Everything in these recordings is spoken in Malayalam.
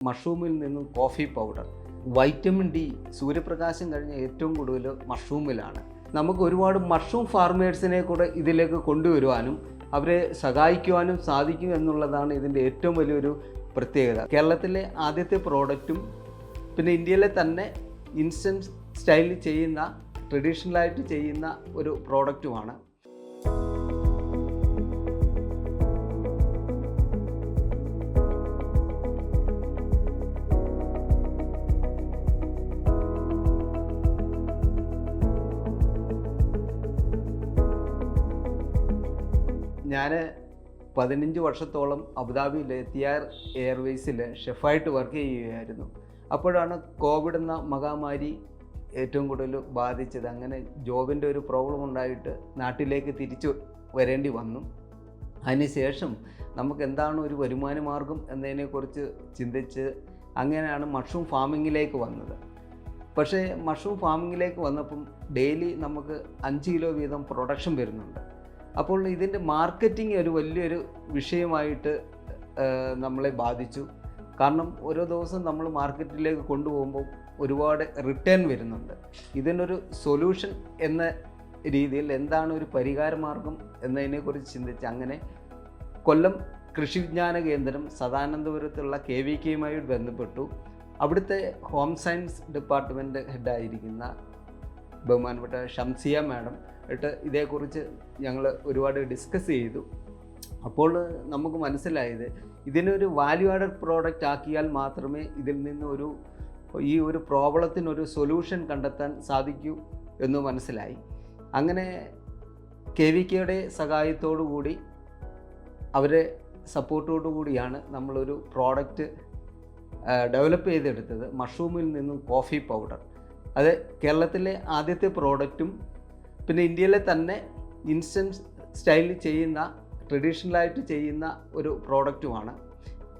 മഷ്റൂമിൽ നിന്നും കോഫി പൗഡർ വൈറ്റമിൻ ഡി സൂര്യപ്രകാശം കഴിഞ്ഞ ഏറ്റവും കൂടുതൽ മഷ്റൂമിലാണ് നമുക്ക് ഒരുപാട് മഷ്റൂം ഫാർമേഴ്സിനെ കൂടെ ഇതിലേക്ക് കൊണ്ടുവരുവാനും അവരെ സഹായിക്കുവാനും സാധിക്കും എന്നുള്ളതാണ് ഇതിന്റെ ഏറ്റവും വലിയൊരു പ്രത്യേകത. കേരളത്തിലെ ആദ്യത്തെ പ്രോഡക്റ്റും പിന്നെ ഇന്ത്യയിലെ തന്നെ ഇൻസ്റ്റന്റ് സ്റ്റൈലിൽ ചെയ്യുന്ന ട്രഡീഷണലായിട്ട് ചെയ്യുന്ന ഒരു പ്രോഡക്റ്റുമാണ് ഞാൻ പതിനഞ്ച് വർഷത്തോളം അബുദാബിയിലെ എത്തിയാർ എയർവേസിൽ ഷെഫായിട്ട് വർക്ക് ചെയ്യുകയായിരുന്നു. അപ്പോഴാണ് കോവിഡ് എന്ന മഹാമാരി ഏറ്റവും കൂടുതൽ ബാധിച്ചത്. അങ്ങനെ ജോബിന്റെ ഒരു പ്രോബ്ലം ഉണ്ടായിട്ട് നാട്ടിലേക്ക് തിരിച്ചു വരേണ്ടി വന്നു. അതിനുശേഷം നമുക്ക് എന്താണ് ഒരു വരുമാന മാർഗം എന്നതിനെക്കുറിച്ച് ചിന്തിച്ച് അങ്ങനെയാണ് മഷ്റൂം ഫാമിങ്ങിലേക്ക് വന്നത്. പക്ഷേ മഷ്റൂം ഫാമിങ്ങിലേക്ക് വന്നപ്പം ഡെയിലി നമുക്ക് അഞ്ച് കിലോ വീതം പ്രൊഡക്ഷൻ വരുന്നുണ്ട്. അപ്പോൾ ഇതിന്റെ മാർക്കറ്റിംഗ് ഒരു വലിയൊരു വിഷയമായിട്ട് നമ്മളെ ബാധിച്ചു. കാരണം ഓരോ ദിവസം നമ്മൾ മാർക്കറ്റിലേക്ക് കൊണ്ടുപോകുമ്പോൾ ഒരുപാട് റിട്ടേൺ വരുന്നുണ്ട്. ഇതിനൊരു സൊല്യൂഷൻ എന്ന രീതിയിൽ എന്താണ് ഒരു പരിഹാരമാർഗം എന്നതിനെക്കുറിച്ച് ചിന്തിച്ച് അങ്ങനെ കൊല്ലം കൃഷി വിജ്ഞാന കേന്ദ്രം സദാനന്ദപുരത്തുള്ള കെ വി കെയുമായി ബന്ധപ്പെട്ടു. അവിടുത്തെ ഹോം സയൻസ് ഡിപ്പാർട്ട്മെന്റ് ഹെഡായിരിക്കുന്ന ബഹുമാനപ്പെട്ട ഷംസിയ മാഡം ആയിട്ട് ഇതേക്കുറിച്ച് ഞങ്ങൾ ഒരുപാട് ഡിസ്കസ് ചെയ്തു. അപ്പോൾ നമുക്ക് മനസ്സിലായത് ഇതിനൊരു വാല്യൂ ആഡഡ് പ്രോഡക്റ്റ് ആക്കിയാൽ മാത്രമേ ഇതിൽ നിന്ന് ഒരു ഈ ഒരു പ്രോബ്ലത്തിനൊരു സൊല്യൂഷൻ കണ്ടെത്താൻ സാധിക്കൂ എന്ന് മനസ്സിലായി. അങ്ങനെ കെ വി കെയുടെ സഹായത്തോടു കൂടി അവരെ സപ്പോർട്ടോടു കൂടിയാണ് നമ്മളൊരു പ്രോഡക്റ്റ് ഡെവലപ്പ് ചെയ്തെടുത്തത്. മഷ്റൂമിൽ നിന്നും കോഫി പൗഡർ അത് കേരളത്തിലെ ആദ്യത്തെ പ്രോഡക്റ്റും പിന്നെ ഇന്ത്യയിലെ തന്നെ ഇൻസ്റ്റൻസ് സ്റ്റൈലിൽ ചെയ്യുന്ന ട്രഡീഷണലായിട്ട് ചെയ്യുന്ന ഒരു പ്രോഡക്റ്റുമാണ്.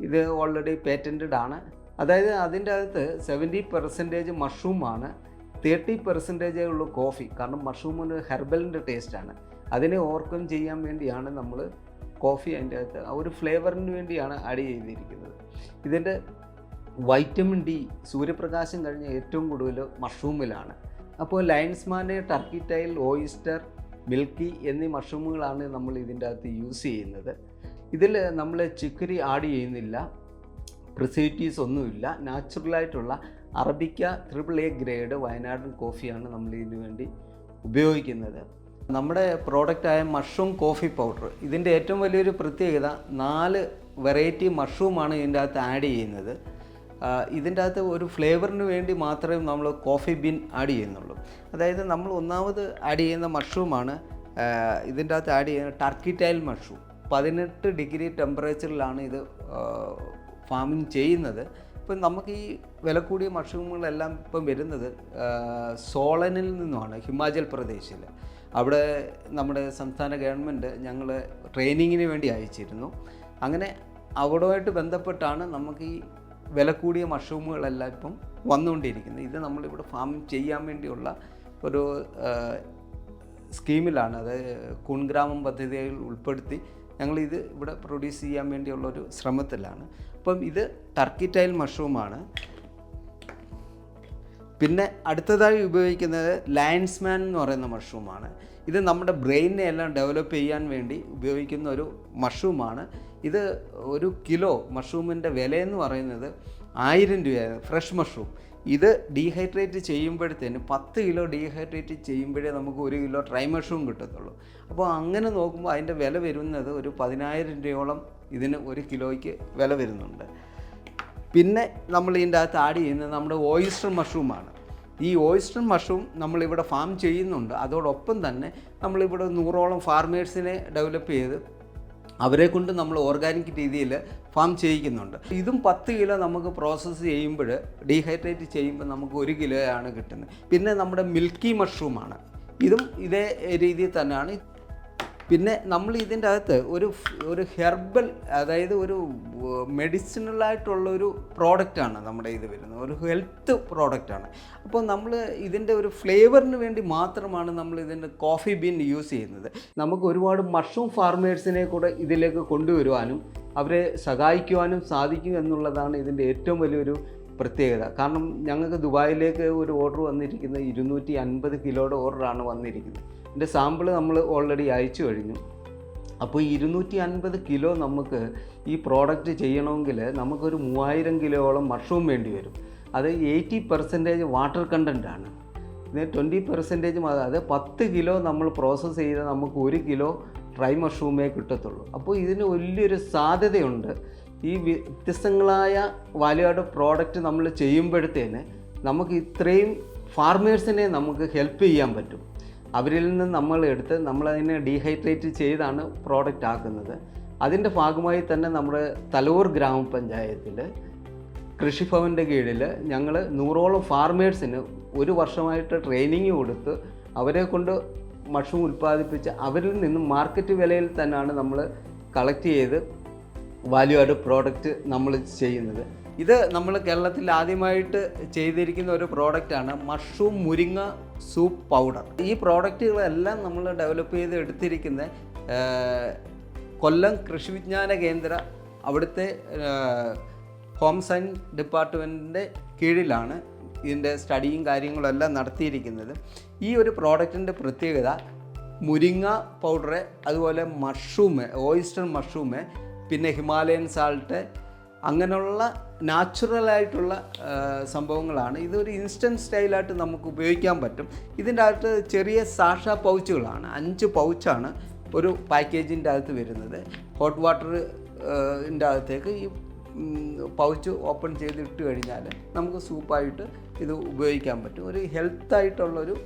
ഇത് ഓൾറെഡി പേറ്റന്റഡ് ആണ്. അതായത് അതിന്റെ അകത്ത് സെവന്റി പെർസെന്റേജ് മഷ്റൂമാണ് തേർട്ടി പെർസെന്റേജേ ഉള്ളൂ കോഫി. കാരണം മഷ്റൂമിന് ഹെർബലിന്റെ ടേസ്റ്റാണ്. അതിനെ ഓവർകം ചെയ്യാൻ വേണ്ടിയാണ് നമ്മൾ കോഫി അതിന്റെ അകത്ത് ഒരു ഫ്ലേവറിന് വേണ്ടിയാണ് ആഡ് ചെയ്തിരിക്കുന്നത്. ഇതിന്റെ വൈറ്റമിൻ ഡി സൂര്യപ്രകാശം കഴിഞ്ഞ ഏറ്റവും കൂടുതൽ മഷ്റൂമിലാണ്. അപ്പോൾ lion's mane turkey tail oyster milky എന്നീ മഷ്റൂമുകളാണ് നമ്മൾ ഇതിന്റെ അകത്ത് യൂസ് ചെയ്യുന്നത്. ഇതിൽ നമ്മൾ ചിക്കരി ആഡ് ചെയ്യുന്നില്ല പ്രിസേറ്റീവ്സ് ഒന്നുമില്ല. നാച്ചുറലായിട്ടുള്ള അറബിക്ക ത്രിപിൾ എ ഗ്രേഡ് വയനാടൻ കോഫിയാണ് നമ്മൾ ഇതിനു വേണ്ടി ഉപയോഗിക്കുന്നത്. നമ്മുടെ പ്രോഡക്റ്റായ മഷ്റൂം കോഫി പൗഡർ ഇതിന്റെ ഏറ്റവും വലിയൊരു പ്രത്യേകത നാല് വെറൈറ്റി മഷ്റൂമാണ് ഇതിന്റെ അകത്ത് ആഡ് ചെയ്യുന്നത്. ഇതിന്റെ അകത്ത് ഒരു ഫ്ലേവറിന് വേണ്ടി മാത്രമേ നമ്മൾ കോഫി ബീൻ ആഡ് ചെയ്യുന്നുള്ളൂ. അതായത് നമ്മൾ ഒന്നാമത് ആഡ് ചെയ്യുന്ന മഷ്റൂമാണ് ഇതിന്റെ അകത്ത് ആഡ് ചെയ്യുന്ന ടർക്കി ടൈൽ മഷ്റൂം. പതിനെട്ട് ഡിഗ്രി ടെമ്പറേച്ചറിലാണ് ഇത് ഫാമിങ് ചെയ്യുന്നത്. ഇപ്പം നമുക്ക് ഈ വില കൂടിയ മഷ്റൂമുകളെല്ലാം ഇപ്പം വരുന്നത് സോളനിൽ നിന്നുമാണ് ഹിമാചൽ പ്രദേശിൽ. അവിടെ നമ്മുടെ സംസ്ഥാന ഗവൺമെന്റ് ഞങ്ങൾ ട്രെയിനിങ്ങിന് വേണ്ടി അയച്ചിരുന്നു. അങ്ങനെ അവിടുമായിട്ട് ബന്ധപ്പെട്ടാണ് നമുക്ക് ഈ വില കൂടിയ മഷ്റൂമുകളെല്ലാം ഇപ്പം വന്നുകൊണ്ടിരിക്കുന്നത് ഇത് നമ്മളിവിടെ ഫാം ചെയ്യാൻ വേണ്ടിയുള്ള ഒരു സ്കീമിലാണ്. അത് കുൺഗ്രാമം പദ്ധതിയിൽ ഉൾപ്പെടുത്തി ഞങ്ങളിത് ഇവിടെ പ്രൊഡ്യൂസ് ചെയ്യാൻ വേണ്ടിയുള്ള ഒരു ശ്രമത്തിലാണ്. അപ്പം ഇത് ടർക്കി ടൈൽ മഷ്റൂമാണ് പിന്നെ അടുത്തതായി ഉപയോഗിക്കുന്നത് ലയൻസ്മാൻ എന്ന് പറയുന്ന മഷ്റൂമാണ് ഇത് നമ്മുടെ ബ്രെയിനെ എല്ലാം ഡെവലപ്പ് ചെയ്യാൻ വേണ്ടി ഉപയോഗിക്കുന്ന ഒരു മഷ്റൂമാണ് ഇത് ഒരു കിലോ മഷ്റൂമിന്റെ വിലയെന്ന് പറയുന്നത് ആയിരം രൂപയാണ് ഫ്രഷ് മഷ്റൂം ഇത് ഡീഹൈഡ്രേറ്റ് ചെയ്യുമ്പോഴത്തേന് പത്ത് കിലോ ഡീഹൈഡ്രേറ്റ് ചെയ്യുമ്പോഴേ നമുക്ക് ഒരു കിലോ ഡ്രൈ മഷ്റൂം കിട്ടത്തുള്ളൂ. അപ്പോൾ അങ്ങനെ നോക്കുമ്പോൾ അതിന്റെ വില വരുന്നത് ഒരു പതിനായിരം രൂപയോളം ഇതിന് ഒരു കിലോയ്ക്ക് വില വരുന്നുണ്ട്. പിന്നെ നമ്മൾ ഇതിന്റെ അകത്ത് ആഡ് ചെയ്യുന്നത് നമ്മുടെ ഓയിസ്റ്റർ മഷ്റൂമാണ് ഈ ഓയിസ്റ്റർ മഷ്റൂം നമ്മളിവിടെ ഫാം ചെയ്യുന്നുണ്ട്. അതോടൊപ്പം തന്നെ നമ്മളിവിടെ നൂറോളം ഫാർമേഴ്സിനെ ഡെവലപ്പ് ചെയ്ത് അവരെ കൊണ്ട് നമ്മൾ ഓർഗാനിക് രീതിയിൽ ഫാം ചെയ്യിക്കുന്നുണ്ട്. ഇതും പത്ത് കിലോ നമുക്ക് പ്രോസസ്സ് ചെയ്യുമ്പോൾ ഡീഹൈഡ്രേറ്റ് ചെയ്യുമ്പോൾ നമുക്ക് ഒരു കിലോയാണ് കിട്ടുന്നത്. പിന്നെ നമ്മുടെ മിൽക്കി മഷ്റൂമാണ് ഇതും ഇതേ രീതിയിൽ തന്നെയാണ്. പിന്നെ നമ്മൾ ഇതിന്റെ അകത്ത് ഒരു ഒരു ഹെർബൽ അതായത് ഒരു മെഡിസിനലായിട്ടുള്ള ഒരു പ്രോഡക്റ്റാണ് നമ്മുടെ ഇത് വരുന്നത്. ഒരു ഹെൽത്ത് പ്രോഡക്റ്റാണ്. അപ്പോൾ നമ്മൾ ഇതിന്റെ ഒരു ഫ്ലേവറിന് വേണ്ടി മാത്രമാണ് നമ്മൾ ഇതിന്റെ കോഫി ബീൻ യൂസ് ചെയ്യുന്നത്. നമുക്ക് ഒരുപാട് മഷ്റൂം ഫാർമേഴ്സിനെ കൂടെ ഇതിലേക്ക് കൊണ്ടുവരുവാനും അവരെ സഹായിക്കുവാനും സാധിക്കും എന്നുള്ളതാണ് ഇതിന്റെ ഏറ്റവും വലിയൊരു പ്രത്യേകത. കാരണം ഞങ്ങൾക്ക് ദുബായിലേക്ക് ഒരു ഓർഡർ വന്നിരിക്കുന്നത് ഇരുന്നൂറ്റി അൻപത് കിലോയുടെ ഓർഡറാണ് വന്നിരിക്കുന്നത്. ഇതിന്റെ സാമ്പിൾ നമ്മൾ ഓൾറെഡി അയച്ചു കഴിഞ്ഞു. അപ്പോൾ ഇരുന്നൂറ്റി അൻപത് കിലോ നമുക്ക് ഈ പ്രോഡക്റ്റ് ചെയ്യണമെങ്കിൽ നമുക്കൊരു മൂവായിരം കിലോയോളം മഷ്റൂം വേണ്ടി വരും. അത് എയ്റ്റി പെർസെന്റേജ് വാട്ടർ കണ്ടന്റാണ് ഇതിന് ട്വന്റി പെർസെന്റേജ് അതായത് പത്ത് കിലോ നമ്മൾ പ്രോസസ്സ് ചെയ്താൽ നമുക്ക് ഒരു കിലോ ഡ്രൈ മഷ്റൂമേ കിട്ടത്തുള്ളൂ. അപ്പോൾ ഇതിന് വലിയൊരു സാധ്യതയുണ്ട്. ഈ വ്യത്യസ്തങ്ങളായ വാല്യൂഡ് പ്രോഡക്റ്റ് നമ്മൾ ചെയ്യുമ്പോഴത്തേന് നമുക്ക് ഇത്രയും ഫാർമേഴ്സിനെ നമുക്ക് ഹെൽപ്പ് ചെയ്യാൻ പറ്റും. അവരിൽ നിന്ന് നമ്മൾ എടുത്ത് നമ്മളതിനെ ഡീഹൈഡ്രേറ്റ് ചെയ്താണ് പ്രോഡക്റ്റ് ആക്കുന്നത്. അതിന്റെ ഭാഗമായി തന്നെ നമ്മുടെ തലൂർ ഗ്രാമപഞ്ചായത്തിൽ കൃഷിഭവന്റെ കീഴിൽ ഞങ്ങൾ നൂറോളം ഫാർമേഴ്സിന് ഒരു വർഷമായിട്ട് ട്രെയിനിങ് കൊടുത്ത് അവരെ കൊണ്ട് മഷ്റൂം ഉൽപ്പാദിപ്പിച്ച് അവരിൽ നിന്നും മാർക്കറ്റ് വിലയിൽ തന്നെയാണ് നമ്മൾ കളക്ട് ചെയ്ത് വാല്യൂ ആഡ് പ്രോഡക്റ്റ് നമ്മൾ ചെയ്യുന്നത്. ഇത് നമ്മൾ കേരളത്തിൽ ആദ്യമായിട്ട് ചെയ്തിരിക്കുന്ന ഒരു പ്രോഡക്റ്റാണ് മഷ്റൂം മുരിങ്ങ സൂപ്പ് പൗഡർ. ഈ പ്രോഡക്റ്റുകളെല്ലാം നമ്മൾ ഡെവലപ്പ് ചെയ്ത് എടുത്തിരിക്കുന്ന കൊല്ലം കൃഷി വിജ്ഞാന കേന്ദ്ര അവിടുത്തെ ഹോം സയൻസ് ഡിപ്പാർട്ട്മെന്റിന്റെ കീഴിലാണ് ഇതിന്റെ സ്റ്റഡിയും കാര്യങ്ങളെല്ലാം നടത്തിയിരിക്കുന്നത്. ഈ ഒരു പ്രോഡക്റ്റിന്റെ പ്രത്യേകത മുരിങ്ങ പൗഡർ അതുപോലെ മഷ്റൂമ് ഓയിസ്റ്റർ മഷ്റൂമ് പിന്നെ ഹിമാലയൻ സാൾട്ട് അങ്ങനെയുള്ള നാച്ചുറലായിട്ടുള്ള സംഭവങ്ങളാണ്. ഇതൊരു ഇൻസ്റ്റന്റ് സ്റ്റൈലായിട്ട് നമുക്ക് ഉപയോഗിക്കാൻ പറ്റും. ഇതിന്റെ അകത്ത് ചെറിയ സാഷ പൗച്ചുകളാണ്. അഞ്ച് പൗച്ചാണ് ഒരു പാക്കേജിന്റെ അകത്ത് വരുന്നത്. ഹോട്ട് വാട്ടർ അകത്തേക്ക് ഈ പൗച്ച് ഓപ്പൺ ചെയ്ത് ഇട്ട് കഴിഞ്ഞാൽ നമുക്ക് സൂപ്പായിട്ട് ഇത് ഉപയോഗിക്കാൻ പറ്റും. ഒരു ഹെൽത്തായിട്ടുള്ളൊരു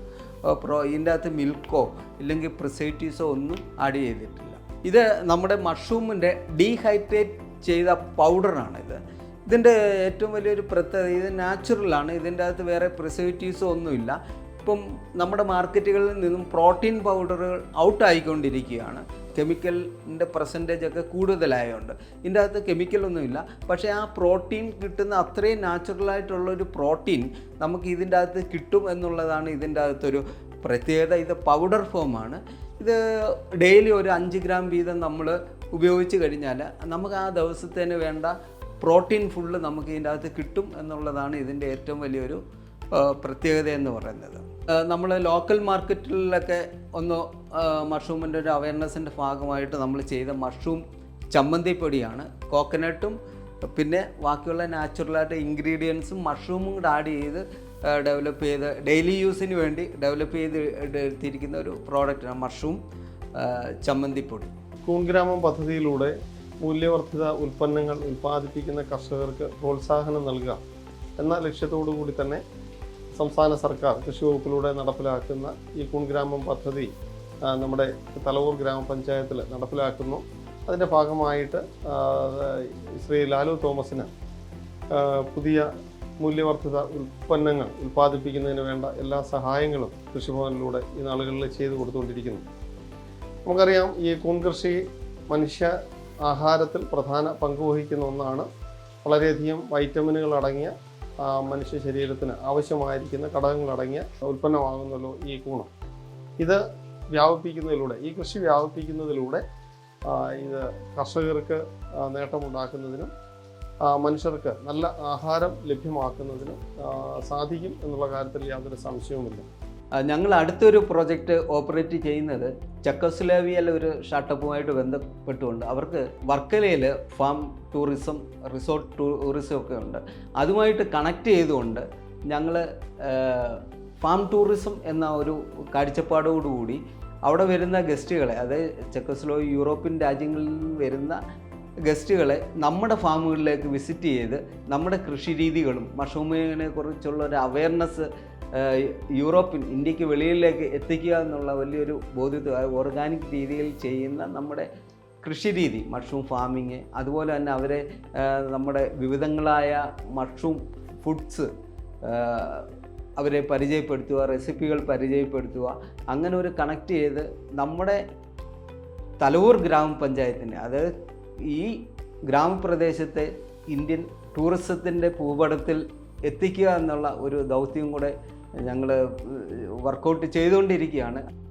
പ്രോ ഇതിന്റെ അകത്ത് മിൽക്കോ ഇല്ലെങ്കിൽ പ്രിസൈറ്റീസോ ഒന്നും ആഡ് ചെയ്തിട്ടില്ല. ഇത് നമ്മുടെ മഷ്റൂമിന്റെ ഡീഹൈഡ്രേറ്റ് ചെയ്ത പൗഡറാണ് ഇത് ഇതിന്റെ ഏറ്റവും വലിയൊരു പ്രത്യേകത ഇത് നാച്ചുറലാണ് ഇതിന്റെ അകത്ത് വേറെ പ്രിസർവേറ്റീവ്സോ ഒന്നുമില്ല. ഇപ്പം നമ്മുടെ മാർക്കറ്റുകളിൽ നിന്നും പ്രോട്ടീൻ പൗഡറുകൾ ഔട്ട് ആയിക്കൊണ്ടിരിക്കുകയാണ്. കെമിക്കലിന്റെ പെർസെന്റേജ് ഒക്കെ കൂടുതലായതുകൊണ്ട് ഇതിന്റെ അകത്ത് കെമിക്കലൊന്നുമില്ല പക്ഷേ ആ പ്രോട്ടീൻ കിട്ടുന്ന അത്രയും നാച്ചുറലായിട്ടുള്ളൊരു പ്രോട്ടീൻ നമുക്ക് ഇതിന്റെ അകത്ത് കിട്ടും എന്നുള്ളതാണ് ഇതിന്റെ അകത്തൊരു പ്രത്യേകത. ഇത് പൗഡർ ഫോമാണ് ഇത് ഡെയിലി ഒരു അഞ്ച് ഗ്രാം വീതം നമ്മൾ ഉപയോഗിച്ച് കഴിഞ്ഞാൽ നമുക്ക് ആ ദിവസത്തേന് വേണ്ട പ്രോട്ടീൻ ഫുള്ള് നമുക്ക് ഇതിന്റെ അകത്ത് കിട്ടും എന്നുള്ളതാണ് ഇതിന്റെ ഏറ്റവും വലിയൊരു പ്രത്യേകത എന്ന് പറയുന്നത്. നമ്മൾ ലോക്കൽ മാർക്കറ്റിലൊക്കെ ഒന്ന് മഷ്റൂമിന്റെ ഒരു അവയർനെസ്സിന്റെ ഭാഗമായിട്ട് നമ്മൾ ചെയ്ത മഷ്റൂം ചമ്മന്തിപ്പൊടിയാണ്. കോക്കനട്ടും പിന്നെ ബാക്കിയുള്ള നാച്ചുറലായിട്ട് ഇൻഗ്രീഡിയൻസും മഷ്റൂമും കൂടെ ആഡ് ചെയ്ത് ഡെവലപ്പ് ചെയ്ത് ഡെയിലി യൂസിന് വേണ്ടി ഡെവലപ്പ് ചെയ്ത് എടുത്തിരിക്കുന്ന ഒരു പ്രോഡക്റ്റാണ് മഷ്റൂം ചമ്മന്തിപ്പൊടി. കൂൺഗ്രാമം പദ്ധതിയിലൂടെ മൂല്യവർദ്ധിത ഉൽപ്പന്നങ്ങൾ ഉൽപ്പാദിപ്പിക്കുന്ന കർഷകർക്ക് പ്രോത്സാഹനം നൽകുക എന്ന ലക്ഷ്യത്തോടു കൂടി തന്നെ സംസ്ഥാന സർക്കാർ കൃഷി വകുപ്പിലൂടെ നടപ്പിലാക്കുന്ന ഈ കുൺഗ്രാമം പദ്ധതി നമ്മുടെ തലവൂർ ഗ്രാമപഞ്ചായത്തിൽ നടപ്പിലാക്കുന്നു. അതിന്റെ ഭാഗമായിട്ട് ശ്രീ ലാലു തോമസിന് പുതിയ മൂല്യവർദ്ധിത ഉൽപ്പന്നങ്ങൾ ഉൽപ്പാദിപ്പിക്കുന്നതിന് വേണ്ട എല്ലാ സഹായങ്ങളും കൃഷിഭവനിലൂടെ ഈ നാളുകളിൽ ചെയ്തു കൊടുത്തുകൊണ്ടിരിക്കുന്നു. നമുക്കറിയാം ഈ കൂൺ കൃഷി മനുഷ്യ ആഹാരത്തിൽ പ്രധാന പങ്ക് വഹിക്കുന്ന ഒന്നാണ്. വളരെയധികം വൈറ്റമിനുകൾ അടങ്ങിയ മനുഷ്യ ശരീരത്തിന് ആവശ്യമായിരിക്കുന്ന ഘടകങ്ങളടങ്ങിയ ഉൽപ്പന്നമാകുന്നല്ലോ ഈ കൂണം. ഇത് വ്യാപിപ്പിക്കുന്നതിലൂടെ ഈ കൃഷി വ്യാപിപ്പിക്കുന്നതിലൂടെ ഇത് കർഷകർക്ക് നേട്ടമുണ്ടാക്കുന്നതിനും മനുഷ്യർക്ക് നല്ല ആഹാരം ലഭ്യമാക്കുന്നതിനും സാധിക്കും എന്നുള്ള കാര്യത്തിൽ യാതൊരു സംശയവുമില്ല. ഞങ്ങൾ അടുത്തൊരു പ്രോജക്റ്റ് ഓപ്പറേറ്റ് ചെയ്യുന്നത് ചെക്കോസ്ലോവിയയിലെ ഒരു സ്റ്റാർട്ടപ്പുമായിട്ട് ബന്ധപ്പെട്ടുകൊണ്ട് അവർക്ക് വർക്കലയിൽ ഫാം ടൂറിസം റിസോർട്ട് ടൂറിസം ഒക്കെ ഉണ്ട്. അതുമായിട്ട് കണക്ട് ചെയ്തുകൊണ്ട് ഞങ്ങൾ ഫാം ടൂറിസം എന്ന ഒരു കാഴ്ചപ്പാടോടുകൂടി അവിടെ വരുന്ന ഗസ്റ്റുകളെ അതായത് ചെക്കോസ്ലോ യൂറോപ്യൻ രാജ്യങ്ങളിൽ വരുന്ന ഗസ്റ്റുകളെ നമ്മുടെ ഫാമുകളിലേക്ക് വിസിറ്റ് ചെയ്ത് നമ്മുടെ കൃഷിരീതികളും മഷ്റൂമിനെ കുറിച്ചുള്ള ഒരു അവയർനെസ് യൂറോപ്പിൻ ഇന്ത്യയ്ക്ക് വെളിയിലേക്ക് എത്തിക്കുക എന്നുള്ള വലിയൊരു ബോധ്യത്തിൽ ഓർഗാനിക് രീതിയിൽ ചെയ്യുന്ന നമ്മുടെ കൃഷി രീതി മഷ്റൂം ഫാമിങ് അതുപോലെ തന്നെ അവരെ നമ്മുടെ വിവിധങ്ങളായ മഷ്റൂം ഫുഡ്സ് അവരെ പരിചയപ്പെടുത്തുക റെസിപ്പികൾ പരിചയപ്പെടുത്തുക അങ്ങനെ ഒരു കണക്ട് ചെയ്ത് നമ്മുടെ തലവൂർ ഗ്രാമപഞ്ചായത്തിന്റെ അതായത് ഈ ഗ്രാമപ്രദേശത്തെ ഇന്ത്യൻ ടൂറിസത്തിന്റെ ഭൂപടത്തിൽ എത്തിക്കുക എന്നുള്ള ഒരു ദൗത്യം കൂടെ ഞങ്ങൾ വർക്കൗട്ട് ചെയ്തുകൊണ്ടിരിക്കുകയാണ്.